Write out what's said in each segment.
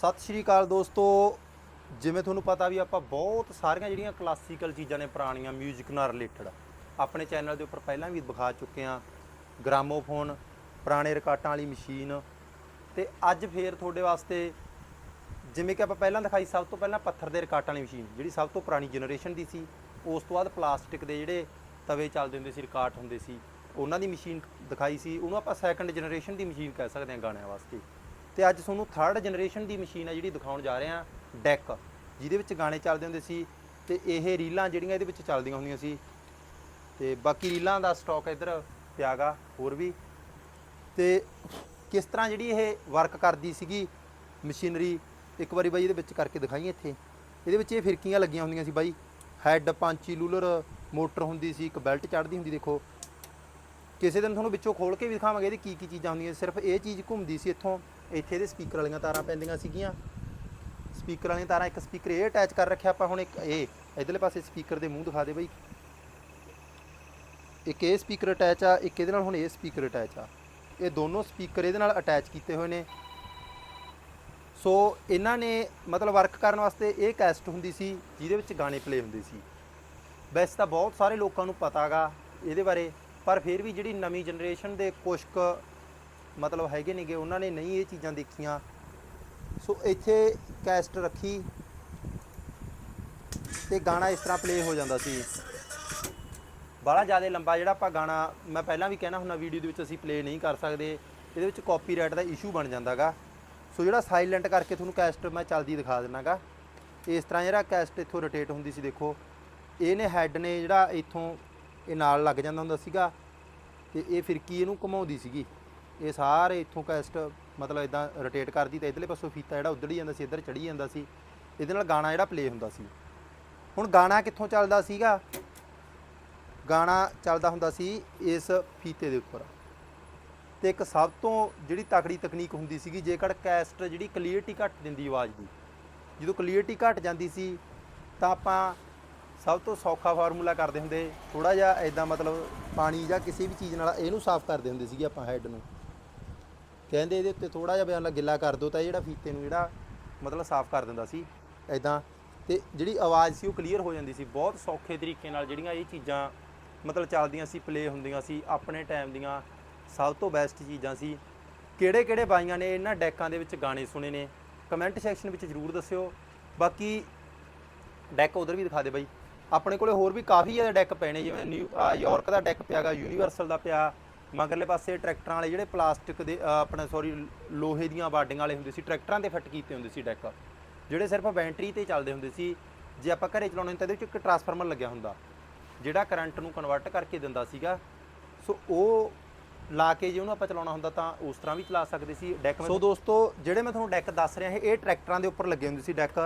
ਸਤਿ ਸ਼੍ਰੀ ਅਕਾਲ ਦੋਸਤੋ। ਜਿਵੇਂ ਤੁਹਾਨੂੰ ਪਤਾ ਵੀ ਆਪਾਂ ਬਹੁਤ ਸਾਰੀਆਂ ਜਿਹੜੀਆਂ ਕਲਾਸੀਕਲ ਚੀਜ਼ਾਂ ਨੇ ਪੁਰਾਣੀਆਂ 뮤직 ਨਾਲ ਰਿਲੇਟਡ ਆਪਣੇ ਚੈਨਲ ਦੇ ਉੱਪਰ ਪਹਿਲਾਂ ਵੀ ਦਿਖਾ ਚੁੱਕੇ ਆ ਗ੍ਰਾਮੋਫੋਨ ਪੁਰਾਣੇ ਰਿਕਾਰਡਾਂ ਵਾਲੀ ਮਸ਼ੀਨ ਤੇ ਅੱਜ ਫੇਰ ਤੁਹਾਡੇ ਵਾਸਤੇ ਜਿਵੇਂ ਕਿ ਆਪਾਂ ਪਹਿਲਾਂ ਦਿਖਾਈ, ਸਭ ਤੋਂ ਪਹਿਲਾਂ ਪੱਥਰ ਦੇ ਰਿਕਾਰਡਾਂ ਵਾਲੀ ਮਸ਼ੀਨ ਜਿਹੜੀ ਸਭ ਤੋਂ ਪੁਰਾਣੀ ਜਨਰੇਸ਼ਨ ਦੀ ਸੀ। ਉਸ ਤੋਂ ਬਾਅਦ ਪਲਾਸਟਿਕ ਦੇ ਜਿਹੜੇ ਤਵੇ ਚੱਲਦੇ ਹੁੰਦੇ ਸੀ ਰਿਕਾਰਡ ਹੁੰਦੇ ਸੀ, ਉਹਨਾਂ ਦੀ ਮਸ਼ੀਨ ਦਿਖਾਈ ਸੀ। ਉਹਨੂੰ ਆਪਾਂ ਸੈਕੰਡ ਜਨਰੇਸ਼ਨ ਦੀ ਮਸ਼ੀਨ ਕਹਿ ਸਕਦੇ ਹਾਂ ਗਾਣਿਆਂ ਵਾਸਤੇ। ਤੇ ਅੱਜ ਤੁਹਾਨੂੰ ਥਰਡ ਜਨਰੇਸ਼ਨ ਦੀ ਮਸ਼ੀਨ ਆ ਜਿਹੜੀ ਦਿਖਾਉਣ ਜਾ ਰਹੇ ਹਾਂ ਡੈਕ ਜਿਹਦੇ ਵਿੱਚ ਗਾਣੇ ਚੱਲਦੇ ਹੁੰਦੇ ਸੀ ਤੇ ਇਹ ਰੀਲਾਂ ਜਿਹੜੀਆਂ ਇਹਦੇ ਵਿੱਚ ਚੱਲਦੀਆਂ ਹੁੰਦੀਆਂ ਸੀ। ਤੇ ਬਾਕੀ ਰੀਲਾਂ ਦਾ ਸਟਾਕ ਇੱਧਰ ਪਿਆਗਾ ਹੋਰ ਵੀ। ਤੇ ਕਿਸ ਤਰ੍ਹਾਂ ਜਿਹੜੀ ਇਹ ਵਰਕ ਕਰਦੀ ਸੀਗੀ ਮਸ਼ੀਨਰੀ, ਇੱਕ ਵਾਰੀ ਬਾਈ ਇਹਦੇ ਵਿੱਚ ਕਰਕੇ ਦਿਖਾਈ ਇੱਥੇ। ਇਹਦੇ ਵਿੱਚ ਇਹ ਫਿਰਕੀਆਂ ਲੱਗੀਆਂ ਹੁੰਦੀਆਂ ਸੀ ਬਾਈ। ਹੈੱਡ ਪੰਚੀ ਲੂਲਰ, ਮੋਟਰ ਹੁੰਦੀ ਸੀ, ਇੱਕ ਬੈਲਟ ਚੜ੍ਹਦੀ ਹੁੰਦੀ, ਦੇਖੋ। ਕਿਸੇ ਦਿਨ ਤੁਹਾਨੂੰ ਵਿੱਚੋਂ ਖੋਲ ਕੇ ਵੀ ਦਿਖਾਵਾਂਗੇ ਇਹਦੀ ਕੀ ਕੀ ਚੀਜ਼ਾਂ ਹੁੰਦੀਆਂ। ਸਿਰਫ ਇਹ ਚੀਜ਼ ਘੁੰਮਦੀ ਸੀ ਇੱਥੋਂ। ਇੱਥੇ ਇਹਦੇ ਸਪੀਕਰ ਵਾਲੀਆਂ ਤਾਰਾਂ ਪੈਂਦੀਆਂ ਸੀਗੀਆਂ। ਸਪੀਕਰ ਵਾਲੀਆਂ ਤਾਰਾਂ ਇੱਕ ਸਪੀਕਰ ਇਹ ਅਟੈਚ ਕਰ ਰੱਖਿਆ, ਆਪਾਂ ਹੁਣ ਇੱਕ ਇਹ, ਇਧਰਲੇ ਪਾਸੇ ਸਪੀਕਰ ਦੇ ਮੂੰਹ ਦਿਖਾ ਦੇ ਬਈ। ਇੱਕ ਇਹ ਸਪੀਕਰ ਅਟੈਚ ਆ, ਇੱਕ ਇਹਦੇ ਨਾਲ ਹੁਣ ਇਹ ਸਪੀਕਰ ਅਟੈਚ ਆ। ਇਹ ਦੋਨੋਂ ਸਪੀਕਰ ਇਹਦੇ ਨਾਲ ਅਟੈਚ ਕੀਤੇ ਹੋਏ ਨੇ। ਸੋ ਇਹਨਾਂ ਨੇ ਮਤਲਬ ਵਰਕ ਕਰਨ ਵਾਸਤੇ ਇਹ ਕੈਸਟ ਹੁੰਦੀ ਸੀ, ਜਿਹਦੇ ਵਿੱਚ ਗਾਣੇ ਪਲੇ ਹੁੰਦੇ ਸੀ। ਵੈਸੇ ਤਾਂ ਬਹੁਤ ਸਾਰੇ ਲੋਕਾਂ ਨੂੰ ਪਤਾਗਾ ਇਹਦੇ ਬਾਰੇ, ਪਰ ਫਿਰ ਵੀ ਜਿਹੜੀ ਨਵੀਂ ਜਨਰੇਸ਼ਨ ਦੇ ਕੁਛ ਕੁ ਮਤਲਬ ਹੈਗੇ ਨੇਗੇ, ਉਹਨਾਂ ਨੇ ਨਹੀਂ ਇਹ ਚੀਜ਼ਾਂ ਦੇਖੀਆਂ। ਸੋ ਇੱਥੇ ਕੈਸਟ ਰੱਖੀ ਤੇ ਗਾਣਾ ਇਸ ਤਰ੍ਹਾਂ ਪਲੇ ਹੋ ਜਾਂਦਾ ਸੀ। ਬੜਾ ਜ਼ਿਆਦਾ ਲੰਬਾ ਜਿਹੜਾ ਆਪਾਂ ਗਾਣਾ, ਮੈਂ ਪਹਿਲਾਂ ਵੀ ਕਹਿਣਾ ਹੁੰਦਾ ਵੀਡੀਓ ਦੇ ਵਿੱਚ ਅਸੀਂ ਪਲੇ ਨਹੀਂ ਕਰ ਸਕਦੇ। ਇਹਦੇ ਵਿੱਚ ਕਾਪੀਰਾਈਟ ਦਾ ਇਸ਼ੂ ਬਣ ਜਾਂਦਾਗਾ ਸੋ ਜਿਹੜਾ ਸਾਇਲੈਂਟ ਕਰਕੇ ਤੁਹਾਨੂੰ ਕੈਸਟ ਮੈਂ ਚੱਲਦੀ ਦਿਖਾ ਦਿੰਨਾਗਾ ਇਸ ਤਰ੍ਹਾਂ ਜਿਹੜਾ ਕੈਸਟ ਇੱਥੋਂ ਰੋਟੇਟ ਹੁੰਦੀ ਸੀ, ਦੇਖੋ। ਇਹਨੇ ਹੈੱਡ ਨੇ ਜਿਹੜਾ ਇੱਥੋਂ ਇਹ ਨਾਲ ਲੱਗ ਜਾਂਦਾ ਹੁੰਦਾ ਸੀਗਾ ਤੇ ਇਹ ਫਿਰਕੀ ਇਹਨੂੰ ਘੁਮਾਉਂਦੀ ਸੀਗੀ? ਇਹ ਸਾਰੇ ਇੱਥੋਂ ਕੈਸਟ ਮਤਲਬ ਇਦਾਂ ਰੋਟੇਟ ਕਰਦੀ ਤਾਂ ਇਧਰਲੇ ਪਾਸੋਂ ਫੀਤਾ ਜਿਹੜਾ ਉੱਧੜ ਜਾਂਦਾ ਸੀ, ਇੱਧਰ ਚੜੀ ਜਾਂਦਾ ਸੀ, ਇਹਦੇ ਨਾਲ ਗਾਣਾ ਜਿਹੜਾ ਪਲੇ ਹੁੰਦਾ ਸੀ। ਹੁਣ ਗਾਣਾ ਕਿੱਥੋਂ ਚੱਲਦਾ ਸੀਗਾ? ਗਾਣਾ ਚੱਲਦਾ ਹੁੰਦਾ ਸੀ ਇਸ ਫੀਤੇ ਦੇ ਉੱਪਰ। ਤੇ ਇੱਕ ਸਭ ਤੋਂ ਜਿਹੜੀ ਤਕੜੀ ਤਕਨੀਕ ਹੁੰਦੀ ਸੀਗੀ, ਜੇਕਰ ਕੈਸਟ ਜਿਹੜੀ ਕਲੀਅਰਟੀ ਘੱਟ ਦਿੰਦੀ ਆਵਾਜ਼ ਦੀ, ਜਦੋਂ ਕਲੀਅਰਟੀ ਘਟ ਜਾਂਦੀ ਸੀ, ਤਾਂ ਆਪਾਂ ਸਭ ਤੋਂ ਸੌਖਾ ਫਾਰਮੂਲਾ ਕਰਦੇ ਹੁੰਦੇ ਥੋੜਾ ਜਿਹਾ ਐਦਾਂ ਮਤਲਬ ਪਾਣੀ ਜਾਂ ਕਿਸੇ ਵੀ ਚੀਜ਼ ਨਾਲ ਇਹਨੂੰ ਸਾਫ਼ ਕਰਦੇ ਹੁੰਦੇ ਸੀਗੇ ਆਪਾਂ ਹੈੱਡ ਨੂੰ। ਕਹਿੰਦੇ ਇਹਦੇ ਉੱਤੇ ਥੋੜਾ ਜਿਹਾ ਬਿਆਨ ਗਿੱਲਾ ਕਰ ਦਿਓ ਤਾਂ ਇਹ ਜਿਹੜਾ ਫੀਤੇ ਨੂੰ ਜਿਹੜਾ ਮਤਲਬ ਸਾਫ਼ ਕਰ ਦਿੰਦਾ ਸੀ ਐਦਾਂ ਤੇ ਜਿਹੜੀ ਆਵਾਜ਼ ਸੀ ਉਹ ਕਲੀਅਰ ਹੋ ਜਾਂਦੀ ਸੀ, ਬਹੁਤ ਸੌਖੇ ਤਰੀਕੇ ਨਾਲ ਜਿਹੜੀਆਂ ਇਹ ਚੀਜ਼ਾਂ ਮਤਲਬ ਚੱਲਦੀਆਂ ਸੀ ਪਲੇ ਹੁੰਦੀਆਂ ਸੀ, ਆਪਣੇ ਟਾਈਮ ਦੀਆਂ ਸਭ ਤੋਂ ਬੈਸਟ ਚੀਜ਼ਾਂ ਸੀ। ਕਿਹੜੇ ਕਿਹੜੇ ਬਾਈਆਂ ਨੇ ਇਹਨਾਂ ਡੈਕਾਂ ਦੇ ਵਿੱਚ ਗਾਣੇ ਸੁਣੇ ਨੇ ਕਮੈਂਟ ਸੈਕਸ਼ਨ ਵਿੱਚ ਜਰੂਰ ਦੱਸਿਓ। ਬਾਕੀ ਡੈਕ ਉਧਰ ਵੀ ਦਿਖਾ ਦੇ ਬਾਈ। ਆਪਣੇ ਕੋਲੇ ਹੋਰ ਵੀ ਕਾਫੀ ਜ਼ਿਆਦਾ ਡੈਕ ਪਏ ਨੇ, ਜਿਵੇਂ ਨਿਊ ਆਹ ਯਾਰਕ ਦਾ ਡੈਕ ਪਿਆਗਾ ਯੂਨੀਵਰਸਲ ਦਾ ਪਿਆ। ਮਗਰਲੇ ਪਾਸੇ ਟਰੈਕਟਰਾਂ ਵਾਲੇ ਜਿਹੜੇ ਪਲਾਸਟਿਕ ਦੇ, ਅਹ, ਆਪਣਾ ਸੌਰੀ ਲੋਹੇ ਦੀਆਂ ਬਾਡੀਆਂ ਵਾਲੇ ਹੁੰਦੇ ਸੀ, ਟਰੈਕਟਰਾਂ ਤੇ ਫਿੱਟ ਕੀਤੇ ਹੁੰਦੇ ਸੀ ਡੈਕ ਜਿਹੜੇ ਸਿਰਫ ਬੈਟਰੀ ਤੇ ਚੱਲਦੇ ਹੁੰਦੇ ਸੀ, ਜੇ ਆਪਾਂ ਘਰੇ ਚਲਾਉਣੇ ਤਾਂ ਇਹਦੇ ਵਿੱਚ ਇੱਕ ਟਰਾਂਸਫਾਰਮਰ ਲੱਗਿਆ ਹੁੰਦਾ, ਜਿਹੜਾ ਕਰੰਟ ਨੂੰ ਕਨਵਰਟ ਕਰਕੇ ਦਿੰਦਾ ਸੀਗਾ। ਸੋ ਉਹ ਲਾ ਕੇ ਜੇ ਉਹਨੂੰ ਆਪਾਂ ਚਲਾਉਣਾ ਹੁੰਦਾ ਤਾਂ ਉਸ ਤਰ੍ਹਾਂ ਵੀ ਚਲਾ ਸਕਦੇ ਸੀ। ਡੈਕ ਸੋ ਦੋਸਤੋ, ਜਿਹੜੇ ਮੈਂ ਤੁਹਾਨੂੰ ਡੈਕ ਦੱਸ ਰਿਹਾ ਇਹ ਇਹ ਟਰੈਕਟਰਾਂ ਦੇ ਉੱਪਰ ਲੱਗੇ ਹੁੰਦੇ ਸੀ ਡੈਕ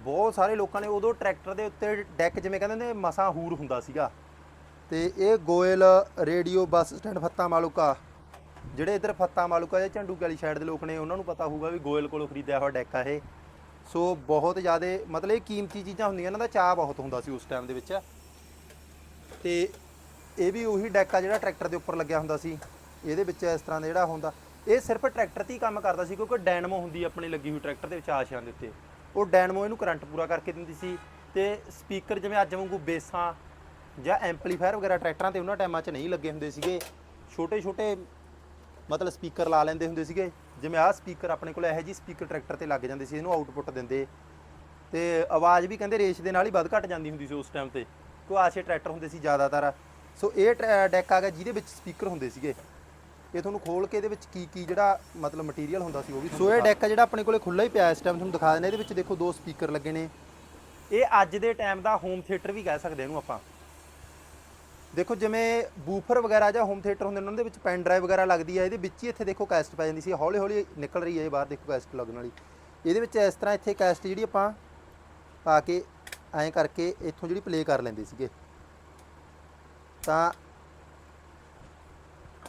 ਬਹੁਤ ਸਾਰੇ ਲੋਕਾਂ ਨੇ ਉਦੋਂ ਟਰੈਕਟਰ ਦੇ ਉੱਤੇ ਡੈਕ ਜਿਵੇਂ ਕਹਿੰਦੇ ਨੇ, ਮਸਾ ਹੂਰ ਹੁੰਦਾ ਸੀਗਾ। ਤੇ ਇਹ Goyal radio bus stand Fatta Maluka. ਜਿਹੜੇ ਇਧਰ ਫੱਤਾ ਮਾਲੂਕਾ ਜਾਂ ਝੰਡੂ ਵਾਲੀ ਸਾਈਡ ਦੇ ਲੋਕ ਨੇ, ਉਹਨਾਂ ਨੂੰ ਪਤਾ ਹੋਊਗਾ ਵੀ ਗੋਇਲ ਕੋਲੋਂ ਖਰੀਦਿਆ ਹੋਇਆ ਡੈਕ ਆ ਇਹ। ਸੋ ਬਹੁਤ ਜ਼ਿਆਦਾ, ਮਤਲਬ ਇਹ ਕੀਮਤੀ ਚੀਜ਼ਾਂ ਹੁੰਦੀਆਂ, ਇਹਨਾਂ ਦਾ ਚਾਹ ਬਹੁਤ ਹੁੰਦਾ ਸੀ ਉਸ ਟਾਈਮ ਦੇ ਵਿੱਚ। ਤੇ ਇਹ ਵੀ ਉਹੀ ਡੈਕ ਆ ਜਿਹੜਾ ਟਰੈਕਟਰ ਦੇ ਉੱਪਰ ਲੱਗਿਆ ਹੁੰਦਾ ਸੀ। ਇਹਦੇ ਵਿੱਚ ਇਸ ਤਰ੍ਹਾਂ ਦਾ ਜਿਹੜਾ ਹੁੰਦਾ। ਇਹ ਸਿਰਫ ਟਰੈਕਟਰ ਤੇ ਹੀ ਕੰਮ ਕਰਦਾ ਸੀ, ਕਿਉਂਕਿ ਡੈਨਮੋ ਹੁੰਦੀ ਆਪਣੀ ਲੱਗੀ ਹੋਈ ਟਰੈਕਟਰ ਦੇ ਵਿੱਚ ਆਸ਼ਿਆਂ ਦੇ ਉੱਤੇ। ਉਹ ਡੈਨਮੋ ਇਹਨੂੰ ਕਰੰਟ ਪੂਰਾ ਕਰਕੇ ਦਿੰਦੀ ਸੀ। ਤੇ ਸਪੀਕਰ ਜਿਵੇਂ ਅੱਜ ਵਾਂਗੂ ਬੇਸਾਂ ਜਾਂ ਐਂਪਲੀਫਾਇਰ ਵਗੈਰਾ ਟਰੈਕਟਰਾਂ ਤੇ ਉਹਨਾਂ ਟਾਈਮਾਂ 'ਚ ਨਹੀਂ ਲੱਗੇ ਹੁੰਦੇ ਸੀਗੇ। ਛੋਟੇ ਛੋਟੇ ਮਤਲਬ ਸਪੀਕਰ ਲਾ ਲੈਂਦੇ ਹੁੰਦੇ ਸੀਗੇ। ਜਿਵੇਂ ਆਹ ਸਪੀਕਰ ਆਪਣੇ ਕੋਲ ਇਹੋ ਜਿਹੀ ਸਪੀਕਰ ਟਰੈਕਟਰ ਤੇ ਲੱਗ ਜਾਂਦੇ ਸੀ ਇਹਨੂੰ ਆਊਟਪੁੱਟ ਦਿੰਦੇ। ਤੇ ਆਵਾਜ਼ ਵੀ ਕਹਿੰਦੇ ਰੇਸ ਦੇ ਨਾਲ ਹੀ ਵੱਧ ਘਟ ਜਾਂਦੀ ਹੁੰਦੀ ਸੀ ਉਸ ਟਾਈਮ ਤੇ। ਕਿਉਂ ਆਸ਼ੇ ਟਰੈਕਟਰ ਹੁੰਦੇ ਸੀ ਜ਼ਿਆਦਾਤਰ। ਸੋ ਇਹ ਡੈਕ ਆ ਗਿਆ ਜਿਹਦੇ ਵਿੱਚ ਸਪੀਕਰ ਹੁੰਦੇ ਸੀਗੇ। ਇਹ ਤੁਹਾਨੂੰ ਖੋਲ ਕੇ ਇਹਦੇ ਵਿੱਚ ਕੀ ਕੀ ਜਿਹੜਾ ਮਤਲਬ ਮਟੀਰੀਅਲ ਹੁੰਦਾ ਸੀ ਉਹ ਵੀ ਸੋ ਇਹ ਡੈਕ ਜਿਹੜਾ ਆਪਣੇ ਕੋਲੇ ਖੁੱਲਾ ਹੀ ਪਿਆ ਇਸ ਟਾਈਮ ਤੁਹਾਨੂੰ ਦਿਖਾ ਦਿੰਦੇ ਇਹਦੇ ਵਿੱਚ ਦੇਖੋ ਦੋ ਸਪੀਕਰ ਲੱਗੇ ਨੇ। ਇਹ ਅੱਜ ਦੇ ਟਾਈਮ ਦਾ ਹੋਮ ਥੀਏਟਰ ਵੀ ਕਹਿ ਸਕਦੇ ਇਹਨੂੰ ਆਪਾਂ। ਦੇਖੋ ਜਿਵੇਂ ਬੂਫਰ ਵਗੈਰਾ ਜਾਂ ਹੋਮ ਥੀਏਟਰ ਹੁੰਦੇ ਨੇ, ਉਹਨਾਂ ਦੇ ਵਿੱਚ ਪੈਨ ਡਰਾਈਵ ਵਗੈਰਾ ਲੱਗਦੀ ਹੈ ਇਹਦੇ ਵਿੱਚ ਹੀ ਇੱਥੇ ਦੇਖੋ ਕੈਸਟ ਪੈ ਜਾਂਦੀ ਸੀ ਹੌਲੀ ਹੌਲੀ ਨਿਕਲ ਰਹੀ ਹੈ ਇਹ ਬਾਹਰ ਦੇਖੋ ਕੈਸਟ ਲੱਗਣ ਵਾਲੀ। ਇਹਦੇ ਵਿੱਚ ਇਸ ਤਰ੍ਹਾਂ ਇੱਥੇ ਕੈਸਟ ਜਿਹੜੀ ਆਪਾਂ ਪਾ ਕੇ ਐਂ ਕਰਕੇ ਇੱਥੋਂ ਜਿਹੜੀ ਪਲੇ ਕਰ ਲੈਂਦੇ ਸੀਗੇ। ਤਾਂ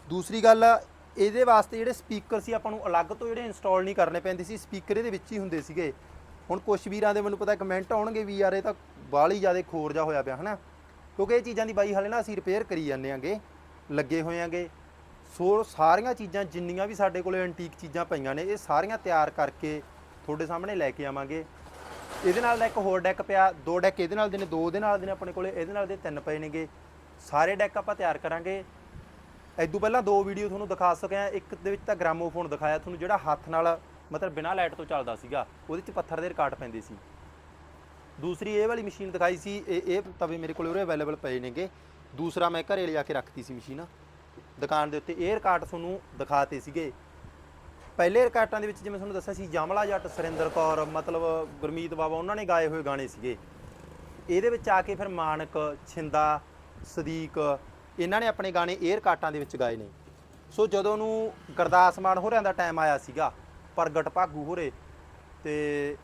ਦੂਸਰੀ ਗੱਲ, ਇਹਦੇ ਵਾਸਤੇ ਜਿਹੜੇ ਸਪੀਕਰ ਸੀ, ਆਪਾਂ ਨੂੰ ਅਲੱਗ ਤੋਂ ਜਿਹੜੇ ਇੰਸਟਾਲ ਨਹੀਂ ਕਰਨੇ ਪੈਂਦੇ ਸੀ ਸਪੀਕਰ ਇਹਦੇ ਵਿੱਚ ਹੀ ਹੁੰਦੇ ਸੀਗੇ। ਹੁਣ ਕੁਝ ਵੀਰਾਂ ਦੇ ਮੈਨੂੰ ਪਤਾ ਕਮੈਂਟ ਆਉਣਗੇ ਵੀ ਯਾਰ ਇਹ ਤਾਂ ਬਾਹਲੀ ਜ਼ਿਆਦਾ ਖੋਰ ਜਾ ਹੋਇਆ ਪਿਆ, ਹਨਾ? ਕਿਉਂਕਿ ਇਹ ਚੀਜ਼ਾਂ ਦੀ ਬਾਈ ਹਲੇ ਨਾ ਅਸੀਂ ਰਿਪੇਅਰ ਕਰੀ ਜਾਂਦੇ ਆਂਗੇ, ਲੱਗੇ ਹੋਏ ਆਂਗੇ। ਸੋ ਸਾਰੀਆਂ ਚੀਜ਼ਾਂ ਜਿੰਨੀਆਂ ਵੀ ਸਾਡੇ ਕੋਲੇ ਐਂਟੀਕ ਚੀਜ਼ਾਂ ਪਈਆਂ ਨੇ, ਇਹ ਸਾਰੀਆਂ ਤਿਆਰ ਕਰਕੇ ਤੁਹਾਡੇ ਸਾਹਮਣੇ ਲੈ ਕੇ ਆਵਾਂਗੇ। ਇਹਦੇ ਨਾਲ ਦਾ ਇੱਕ ਹੋਰ ਡੈਕ ਪਿਆ, ਦੋ ਡੈਕ ਇਹਦੇ ਨਾਲ ਦੇ ਨੇ, ਦੋ ਉਹਦੇ ਨਾਲ ਦੇ ਨੇ ਆਪਣੇ ਕੋਲੇ, ਇਹਦੇ ਨਾਲ ਦੇ ਤਿੰਨ ਪਏ ਨੇਗੇ। ਸਾਰੇ ਡੈਕ ਆਪਾਂ ਤਿਆਰ ਕਰਾਂਗੇ। ਇਦੋਂ ਪਹਿਲਾਂ ਦੋ ਵੀਡੀਓ ਤੁਹਾਨੂੰ ਦਿਖਾ ਸਕਿਆ ਇੱਕ ਦੇ ਵਿੱਚ ਤਾਂ ਗ੍ਰਾਮੋਫੋਨ ਦਿਖਾਇਆ ਤੁਹਾਨੂੰ, ਜਿਹੜਾ ਹੱਥ ਨਾਲ ਮਤਲਬ ਬਿਨਾਂ ਲਾਈਟ ਤੋਂ ਚੱਲਦਾ ਸੀਗਾ, ਉਹਦੇ 'ਚ ਪੱਥਰ ਦੇ ਰਿਕਾਰਡ ਪੈਂਦੇ ਸੀ। ਦੂਸਰੀ ਇਹ ਵਾਲੀ ਮਸ਼ੀਨ ਦਿਖਾਈ ਸੀ, ਇਹ ਇਹ ਤਵੇ ਮੇਰੇ ਕੋਲ ਉਰੇ ਅਵੇਲੇਬਲ ਪਏ ਨੇਗੇ। ਦੂਸਰਾ ਮੈਂ ਘਰੇ ਲਿਆ ਕੇ ਰੱਖਤੀ ਸੀ ਮਸ਼ੀਨ। ਦੁਕਾਨ ਦੇ ਉੱਤੇ ਇਹ ਰਿਕਾਰਡ ਤੁਹਾਨੂੰ ਦਿਖਾਤੇ ਸੀਗੇ। ਪਹਿਲੇ ਰਿਕਾਰਡਾਂ ਦੇ ਵਿੱਚ ਜਿਵੇਂ ਤੁਹਾਨੂੰ ਦੱਸਿਆ ਸੀ, ਜਮਲਾ ਜੱਟ, ਸੁਰਿੰਦਰ ਕੌਰ, ਮਤਲਬ ਗੁਰਮੀਤ ਬਾਬਾ ਉਹਨਾਂ ਨੇ ਗਾਏ ਹੋਏ ਗਾਣੇ ਸੀਗੇ। ਇਹਦੇ ਵਿੱਚ ਆ ਕੇ ਫਿਰ ਮਾਨਕ, ਛਿੰਦਾ, ਸਦੀਕ, ਇਹਨਾਂ ਨੇ ਆਪਣੇ ਗਾਣੇ 에ਅਰ ਕਾਟਾਂ ਦੇ ਵਿੱਚ ਗਾਏ ਨੇ। ਸੋ ਜਦੋਂ ਨੂੰ ਗੁਰਦਾਸ ਮਾਨ ਹੋਰਿਆਂ ਦਾ ਟਾਈਮ ਆਇਆ ਸੀਗਾ, ਪ੍ਰਗਟ ਭਾਗੂ ਹੋਰੇ, ਤੇ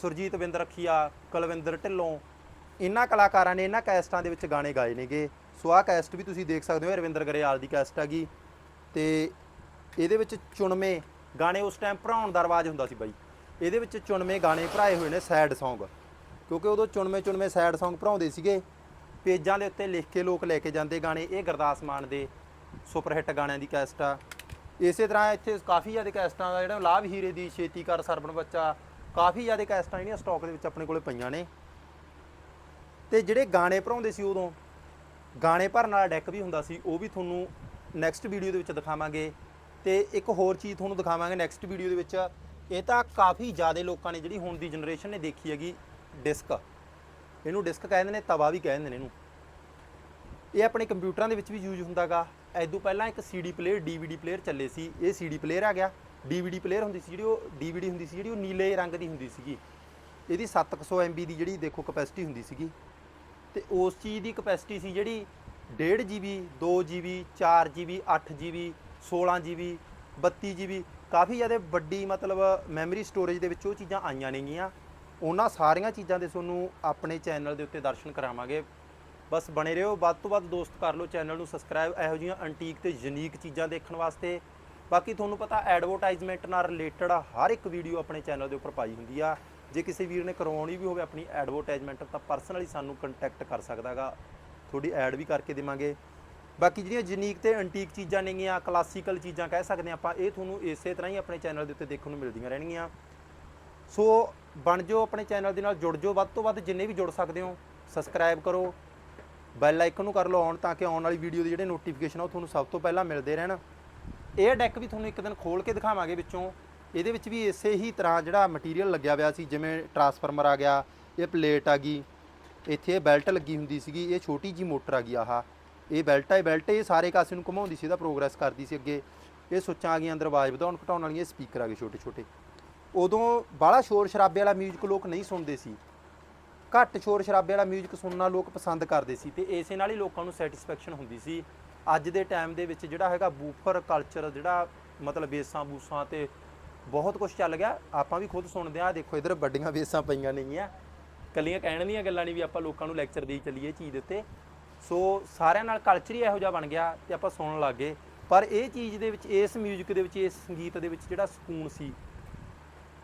ਸੁਰਜੀਤ ਬਿੰਦ ਰੱਖੀਆ ਕੁਲਵਿੰਦਰ ਢਿੱਲੋਂ ਇਹਨਾਂ ਕਲਾਕਾਰਾਂ ਨੇ ਇਹਨਾਂ ਕੈਸਟਾਂ ਦੇ ਵਿੱਚ ਗਾਣੇ ਗਾਏ ਨੇਗੇ। ਸੋ ਆਹ ਕੈਸਟ ਵੀ ਤੁਸੀਂ ਦੇਖ ਸਕਦੇ ਹੋ ਰਵਿੰਦਰ ਗਰੇਵਾਲ ਦੀ ਕੈਸਟ ਹੈਗੀ। ਤੇ ਇਹਦੇ ਵਿੱਚ ਚੁਣਵੇਂ ਗਾਣੇ ਉਸ ਟਾਈਮ ਭਰਾਉਣ ਦਾ ਰਿਵਾਜ ਹੁੰਦਾ ਸੀ ਬਾਈ। ਇਹਦੇ ਵਿੱਚ ਚੁਣਵੇਂ ਗਾਣੇ ਭਰਾਏ ਹੋਏ ਨੇ ਸੈਡ Song ਕਿਉਂਕਿ ਉਦੋਂ ਚੁਣਵੇਂ ਚੁਣਵੇਂ ਸੈਡ Song ਭਰਾਉਂਦੇ ਸੀਗੇ। ਪੇਜਾਂ ਦੇ ਉੱਤੇ ਲਿਖ ਕੇ ਲੋਕ ਲੈ ਕੇ ਜਾਂਦੇ ਗਾਣੇ, ਇਹ ਗੁਰਦਾਸ ਮਾਨ ਦੇ ਸੁਪਰ ਹਿੱਟ ਗਾਣਿਆਂ ਦੀ ਕੈਸਟ ਆ। ਇਸੇ ਤਰ੍ਹਾਂ ਇੱਥੇ ਕਾਫੀ ਜ਼ਿਆਦਾ ਕੈਸਟਾਂ ਦਾ ਜਿਹੜਾ ਲਾਭ ਹੀਰੇ ਦੀ ਛੇਤੀ ਕਰ ਸਰਬਣ ਬੱਚਾ ਕਾਫੀ ਜ਼ਿਆਦਾ ਕੈਸਟਾਂ ਜਿਹੜੀਆਂ ਸਟਾਕ ਦੇ ਵਿੱਚ ਆਪਣੇ ਕੋਲੇ ਪਈਆਂ ਨੇ। ਤੇ ਜਿਹੜੇ ਗਾਣੇ ਭਰਾਉਂਦੇ ਸੀ ਉਦੋਂ, ਗਾਣੇ ਭਰਨ ਵਾਲਾ ਡੈਕ ਵੀ ਹੁੰਦਾ ਸੀ, ਉਹ ਵੀ ਤੁਹਾਨੂੰ ਨੈਕਸਟ ਵੀਡੀਓ ਦੇ ਵਿੱਚ ਦਿਖਾਵਾਂਗੇ। ਤੇ ਇੱਕ ਹੋਰ ਚੀਜ਼ ਤੁਹਾਨੂੰ ਦਿਖਾਵਾਂਗੇ ਨੈਕਸਟ ਵੀਡੀਓ ਦੇ ਵਿੱਚ, ਇਹ ਤਾਂ ਕਾਫੀ ਜ਼ਿਆਦਾ ਲੋਕਾਂ ਨੇ ਜਿਹੜੀ ਹੁਣ ਦੀ ਜਨਰੇਸ਼ਨ ਨੇ ਦੇਖੀ ਹੈਗੀ ਡਿਸਕ ਇਹਨੂੰ ਡਿਸਕ ਕਹਿੰਦੇ ਨੇ, ਤਵਾ ਵੀ ਕਹਿੰਦੇ ਨੇ ਇਹਨੂੰ। ਇਹ ਆਪਣੇ ਕੰਪਿਊਟਰਾਂ ਦੇ ਵਿੱਚ ਵੀ ਯੂਜ਼ ਹੁੰਦਾਗਾ। ਐਦੋਂ ਪਹਿਲਾਂ ਇੱਕ CD ਪਲੇਅਰ DVD ਪਲੇਅਰ ਚੱਲੇ ਸੀ। ਇਹ CD ਪਲੇਅਰ ਆ ਗਿਆ। DVD ਪਲੇਅਰ ਹੁੰਦੀ ਸੀ ਜਿਹੜੀ ਉਹ DVD ਹੁੰਦੀ ਸੀ ਜਿਹੜੀ ਉਹ ਨੀਲੇ ਰੰਗ ਦੀ ਹੁੰਦੀ ਸੀਗੀ। ਇਹਦੀ 700 MB ਦੀ ਜਿਹੜੀ ਦੇਖੋ ਕਪੈਸਿਟੀ ਹੁੰਦੀ ਸੀਗੀ। ਤੇ ਉਸ ਚੀਜ਼ ਦੀ ਕਪੈਸਿਟੀ ਸੀ ਜਿਹੜੀ 1.5 GB 2 GB 4 GB 8 GB 16 GB 32 GB ਕਾਫੀ ਜ਼ਿਆਦਾ ਵੱਡੀ ਮਤਲਬ ਮੈਮਰੀ ਸਟੋਰੇਜ ਦੇ ਵਿੱਚ ਉਹ ਚੀਜ਼ਾਂ ਆਈਆਂ ਨੇਗੀਆਂ। ਉਹਨਾਂ ਸਾਰੀਆਂ ਚੀਜ਼ਾਂ ਦੇ ਤੁਹਾਨੂੰ ਆਪਣੇ ਚੈਨਲ ਦੇ ਉੱਤੇ ਦਰਸ਼ਨ ਕਰਾਵਾਂਗੇ। ਬਸ ਬਣੇ ਰਹੋ, ਵੱਧ ਤੋਂ ਵੱਧ ਦੋਸਤ ਕਰ ਲਓ ਚੈਨਲ ਨੂੰ ਸਬਸਕ੍ਰਾਈਬ ਇਹੋ ਜਿਹੀਆਂ ਐਂਟੀਕ ਤੇ ਯੂਨੀਕ ਚੀਜ਼ਾਂ ਦੇਖਣ ਵਾਸਤੇ। ਬਾਕੀ ਤੁਹਾਨੂੰ ਪਤਾ ਐਡਵਰਟਾਈਜ਼ਮੈਂਟ ਨਾਲ ਰਿਲੇਟਡ ਹਰ ਇੱਕ ਵੀਡੀਓ ਆਪਣੇ ਚੈਨਲ ਦੇ ਉੱਪਰ ਪਾਈ ਹੁੰਦੀ ਆ। ਜੇ ਕਿਸੇ ਵੀਰ ਨੇ ਕਰਵਾਉਣੀ ਵੀ ਹੋਵੇ ਆਪਣੀ ਐਡਵਰਟਾਈਜ਼ਮੈਂਟ, ਤਾਂ ਪਰਸਨਲੀ ਸਾਨੂੰ ਕੰਟੈਕਟ ਕਰ ਸਕਦਾਗਾ ਤੁਹਾਡੀ ਐਡ ਵੀ ਕਰਕੇ ਦੇਵਾਂਗੇ। ਬਾਕੀ ਜਿਹੜੀਆਂ ਯੂਨੀਕ ਤੇ ਐਂਟੀਕ ਚੀਜ਼ਾਂ ਨੇਗੀਆਂ ਕਲਾਸੀਕਲ ਚੀਜ਼ਾਂ ਕਹਿ ਸਕਦੇ ਹਾਂ ਆਪਾਂ, ਇਹ ਤੁਹਾਨੂੰ ਇਸੇ ਤਰ੍ਹਾਂ ਹੀ ਆਪਣੇ ਚੈਨਲ ਦੇ ਉੱਤੇ ਦੇਖਣ ਨੂੰ ਮਿਲਦੀਆਂ ਰਹਿਣਗੀਆਂ। ਸੋ ਬਣ ਜਾਓ ਆਪਣੇ ਚੈਨਲ ਦੇ ਨਾਲ, ਜੁੜ ਜਾਓ। ਵੱਧ ਤੋਂ ਵੱਧ ਜਿੰਨੇ ਵੀ ਜੁੜ ਸਕਦੇ ਹੋ ਸਬਸਕ੍ਰਾਈਬ ਕਰੋ। ਬੈਲ ਆਈਕਨ ਨੂੰ ਕਰ ਲਓ ਔਨ ਤਾਂ ਕਿ ਆਉਣ ਵਾਲੀ ਵੀਡੀਓ ਦੇ ਜਿਹੜੇ ਨੋਟੀਫਿਕੇਸ਼ਨ ਆ, ਉਹ ਤੁਹਾਨੂੰ ਸਭ ਤੋਂ ਪਹਿਲਾਂ ਮਿਲਦੇ ਰਹਿਣ। ਇਹ ਡੈਕ ਵੀ ਤੁਹਾਨੂੰ ਇੱਕ ਦਿਨ ਖੋਲ ਕੇ ਦਿਖਾਵਾਂਗੇ ਵਿੱਚੋਂ ਇਹਦੇ ਵਿੱਚ ਵੀ ਇਸੇ ਹੀ ਤਰ੍ਹਾਂ ਜਿਹੜਾ ਮਟੀਰੀਅਲ ਲੱਗਿਆ ਹੋਇਆ ਸੀ ਜਿਵੇਂ ਟਰਾਂਸਫਾਰਮਰ ਆ ਗਿਆ ਇਹ ਪਲੇਟ ਆ ਗਈ ਇੱਥੇ ਇਹ ਬੈਲਟ ਲੱਗੀ ਹੁੰਦੀ ਸੀਗੀ ਇਹ ਛੋਟੀ ਜੀ ਮੋਟਰ ਆ ਗਈ ਆਹ ਇਹ ਬੈਲਟ ਹੈ ਬੈਲਟ ਇਹ ਸਾਰੇ ਕਾਸੇ ਨੂੰ ਘੁਮਾਉਂਦੀ ਸੀ ਇਹਦਾ ਪ੍ਰੋਗਰੈਸ ਕਰਦੀ ਸੀ ਅੱਗੇ ਇਹ ਸੁੱਚਾਂ ਆ ਗਈਆਂ ਅੰਦਰ ਆਵਾਜ਼ ਵਧਾਉਣ ਘਟਾਉਣ ਵਾਲੀਆਂ ਸਪੀਕਰ ਆ ਗਏ ਛੋਟੇ ਛੋਟੇ ਉਦੋਂ ਬਾਹਲਾ ਸ਼ੋਰ ਸ਼ਰਾਬੇ ਵਾਲਾ 뮤직 ਲੋਕ ਨਹੀਂ ਸੁਣਦੇ ਸੀ ਘੱਟ ਸ਼ੋਰ ਸ਼ਰਾਬੇ ਵਾਲਾ 뮤직 ਸੁਣਨਾ ਲੋਕ ਪਸੰਦ ਕਰਦੇ ਸੀ ਤੇ ਇਸੇ ਨਾਲ ਹੀ ਲੋਕਾਂ ਨੂੰ ਸੈਟੀਸਫੈਕਸ਼ਨ ਹੁੰਦੀ ਸੀ ਅੱਜ ਦੇ ਟਾਈਮ ਦੇ ਵਿੱਚ ਜਿਹੜਾ ਹੈਗਾ ਬੂਫਰ ਕਲਚਰ ਜਿਹੜਾ ਮਤਲਬ ਬੇਸਾਂ ਬੂਸਾਂ ਤੇ ਬਹੁਤ ਕੁਝ ਚੱਲ ਗਿਆ। ਆਪਾਂ ਵੀ ਖੁਦ ਸੁਣਦੇ ਆ ਦੇਖੋ ਇਧਰ ਵੱਡੀਆਂ ਬੇਸਾਂ ਪਈਆਂ ਨੇਗੀਆਂ। ਕੱਲੀਆਂ ਕਹਿਣ ਦੀਆਂ ਗੱਲਾਂ ਨਹੀਂ ਵੀ ਆਪਾਂ ਲੋਕਾਂ ਨੂੰ ਲੈਕਚਰ ਦੇਈ ਚੱਲੀਏ ਚੀਜ਼ ਦੇ ਉੱਤੇ। ਸੋ ਸਾਰਿਆਂ ਨਾਲ ਕਲਚਰ ਹੀ ਇਹੋ ਜਿਹਾ ਬਣ ਗਿਆ ਤੇ ਆਪਾਂ ਸੁਣਨ ਲੱਗ ਗਏ। ਪਰ ਇਹ ਚੀਜ਼ ਦੇ ਵਿੱਚ, ਇਸ 뮤직 ਦੇ ਵਿੱਚ, ਇਸ ਸੰਗੀਤ ਦੇ ਵਿੱਚ ਜਿਹੜਾ ਸਕੂਨ ਸੀ,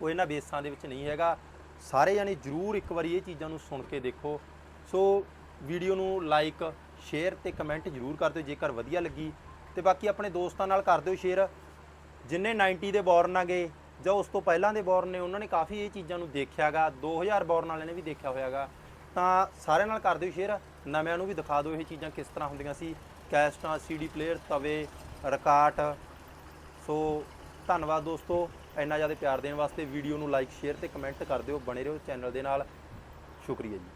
ਉਹ ਇਹਨਾਂ ਬੇਸਾਂ ਦੇ ਵਿੱਚ ਨਹੀਂ ਹੈਗਾ। ਸਾਰੇ ਜਾਣੇ ਜਰੂਰ ਇੱਕ ਵਾਰੀ ਇਹ ਚੀਜ਼ਾਂ ਨੂੰ ਸੁਣ ਕੇ ਦੇਖੋ। ਸੋ ਵੀਡੀਓ ਨੂੰ ਲਾਈਕ ਸ਼ੇਅਰ ਤੇ ਕਮੈਂਟ ਜਰੂਰ ਕਰ ਦਿਓ ਜੇਕਰ ਵਧੀਆ ਲੱਗੀ। ਤੇ ਬਾਕੀ ਆਪਣੇ ਦੋਸਤਾਂ ਨਾਲ ਕਰ ਦਿਓ ਸ਼ੇਅਰ। ਜਿੰਨੇ 90 ਦੇ ਬੌਰਨ ਆਗੇ ਜਾਂ ਉਸ ਤੋਂ ਪਹਿਲਾਂ ਦੇ ਬੌਰਨ ਨੇ, ਉਹਨਾਂ ਨੇ ਕਾਫੀ ਇਹ ਚੀਜ਼ਾਂ ਨੂੰ ਦੇਖਿਆਗਾ 2000 ਬੌਰਨ ਵਾਲਿਆਂ ਨੇ ਵੀ ਦੇਖਿਆ ਹੋਇਆਗਾ ਤਾਂ ਸਾਰਿਆਂ ਨਾਲ ਕਰ ਦਿਓ ਸ਼ੇਅਰ। ਨਵਿਆਂ ਨੂੰ ਵੀ ਦਿਖਾ ਦਿਓ ਇਹ ਚੀਜ਼ਾਂ ਕਿਸ ਤਰ੍ਹਾਂ ਹੁੰਦੀਆਂ ਸੀ। ਕੈਸਟਾਂ ਸੀਡੀ ਪਲੇਅਰ ਤਵੇ ਰਿਕਾਰਡ ਸੋ ਧੰਨਵਾਦ ਦੋਸਤੋ। ਇੰਨਾ ਜ਼ਿਆਦਾ ਪਿਆਰ ਦੇਣ ਵਾਸਤੇ ਵੀਡੀਓ ਨੂੰ ਲਾਈਕ ਸ਼ੇਅਰ ਤੇ ਕਮੈਂਟ ਕਰ ਦਿਓ। ਬਣੇ ਰਹੋ ਚੈਨਲ ਦੇ ਨਾਲ। ਸ਼ੁਕਰੀਆ ਜੀ।